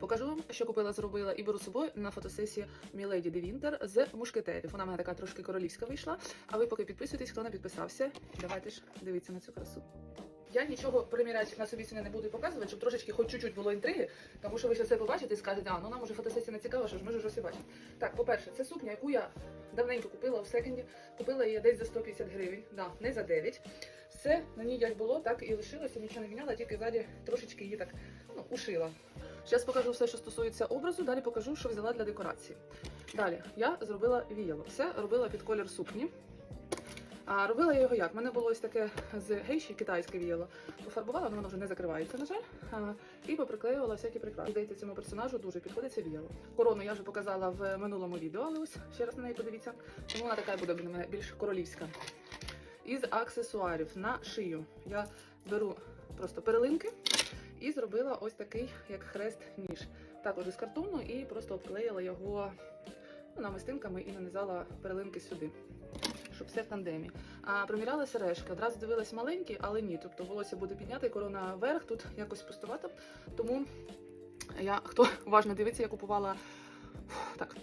Покажу вам, що купила, зробила і беру з собою на фотосесію Міледі де Вінтер з мушкетерів. Вона в мене така трошки королівська вийшла. А ви поки підписуєтесь, хто не підписався, давайте ж дивіться на цю красу. Я нічого приміряти на собі сьогодні не буду показувати, щоб трошечки хоч чуть-чуть було інтриги, тому що ви ще все побачите і скажете, а ну нам уже фотосесія не цікава, що ж ми ж все бачимо. Так, по-перше, це сукня, яку я давненько купила в секонді. Купила її десь за 150 гривень, да, не за 9. Все на ній як було, так і лишилося, нічого не міняла, тільки ззаді трошечки її так ну, ушила. Зараз покажу все, що стосується образу, далі покажу, що взяла для декорації. Далі я зробила віяло. Все робила під колір сукні. А робила я його як? У мене було ось таке з гейші китайське віяло. Пофарбувала, воно вже не закривається, на жаль. А, і поприклеювала всякі прикраси. Здається, цьому персонажу дуже підходить це віяло. Корону я вже показала в минулому відео, але ось ще раз на неї подивіться. Тому вона така буде мене більш королівська. Із аксесуарів на шию я беру просто перелинки і зробила ось такий як хрест ніж. Також із картону і просто обклеїла його ну, намистинками і нанизала перелинки сюди. Щоб все в тандемі. А приміряла сережки. Одразу дивилась маленькі, але ні. Тобто волосся буде підняти, корона вверх, тут якось пустувато. Тому я, хто уважно дивиться, я купувала так.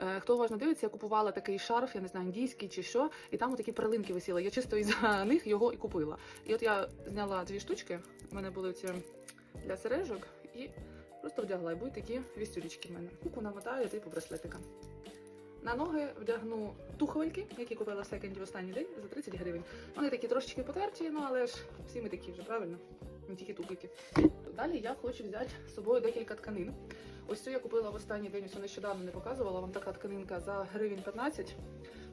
Е, Хто уважно дивиться, я купувала такий шарф, я не знаю, індійський чи що, і там такі прилинки висіли. Я чисто із них його і купила. І от я зняла дві штучки, у мене були ці для сережок, і просто вдягла. І будуть такі вістюлічки в мене. Куку намотаю, типу браслетика. На ноги вдягну туховельки, які купила в секонді в останній день за 30 гривень. Вони такі трошечки потерті, ну але ж всі ми такі вже, правильно? Не тільки туфельки. Далі я хочу взяти з собою декілька тканин. Ось цю я купила в останній день, ось нещодавно не показувала вам така тканинка за гривень 15.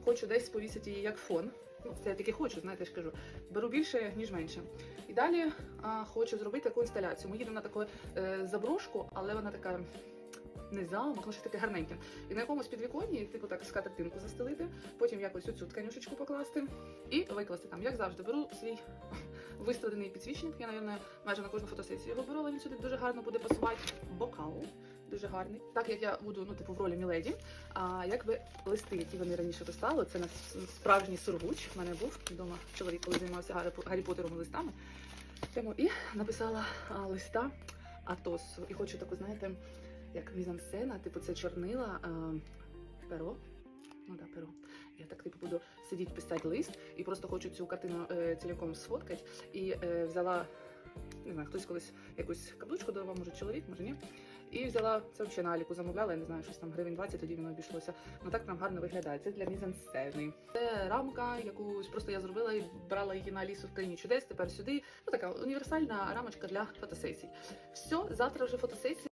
Хочу десь повісити її як фон. Ну, це я таки хочу, знаєте, ж кажу. Беру більше, ніж менше. І далі а, хочу зробити таку інсталяцію. Ми їдемо на таку е, заброшку, але вона така ну щось таке гарненьке. І на якомусь підвіконні, типу так, скатертинку застелити, потім якось оцю тканюшечку покласти і викласти там. Як завжди, беру свій виставлений підсвічник. Я, мабуть, майже на кожну фотосесію його беру, але він сюди дуже гарно буде пасувати. Бокал. Дуже гарний. Так як я буду ну, типу, в ролі Міледі, а якби листи, які вони раніше писали, це на справжній сургуч. У мене був вдома чоловік, коли займався Гаррі, Гаррі Поттером листами. Тому і написала а, листа Атосу. І хочу таку, знаєте, як мізансцена, типу це чорнила, а, перо. Ну да, перо. Я так типу буду сидіти писати лист і просто хочу цю картину е, цілком сфоткати. І е, взяла, не знаю, хтось колись якусь каблучку дарував, може чоловік, може ні. І взяла це взагалі на аліку замовляла, я не знаю, щось там гривень 20, тоді воно обійшлося. Ну так нам гарно виглядає. Це для мізансцени. Це рамка, яку просто я зробила і брала її на лісу в країні чудес. Тепер сюди. Ну така універсальна рамочка для фотосесій. Все, завтра вже фотосесія.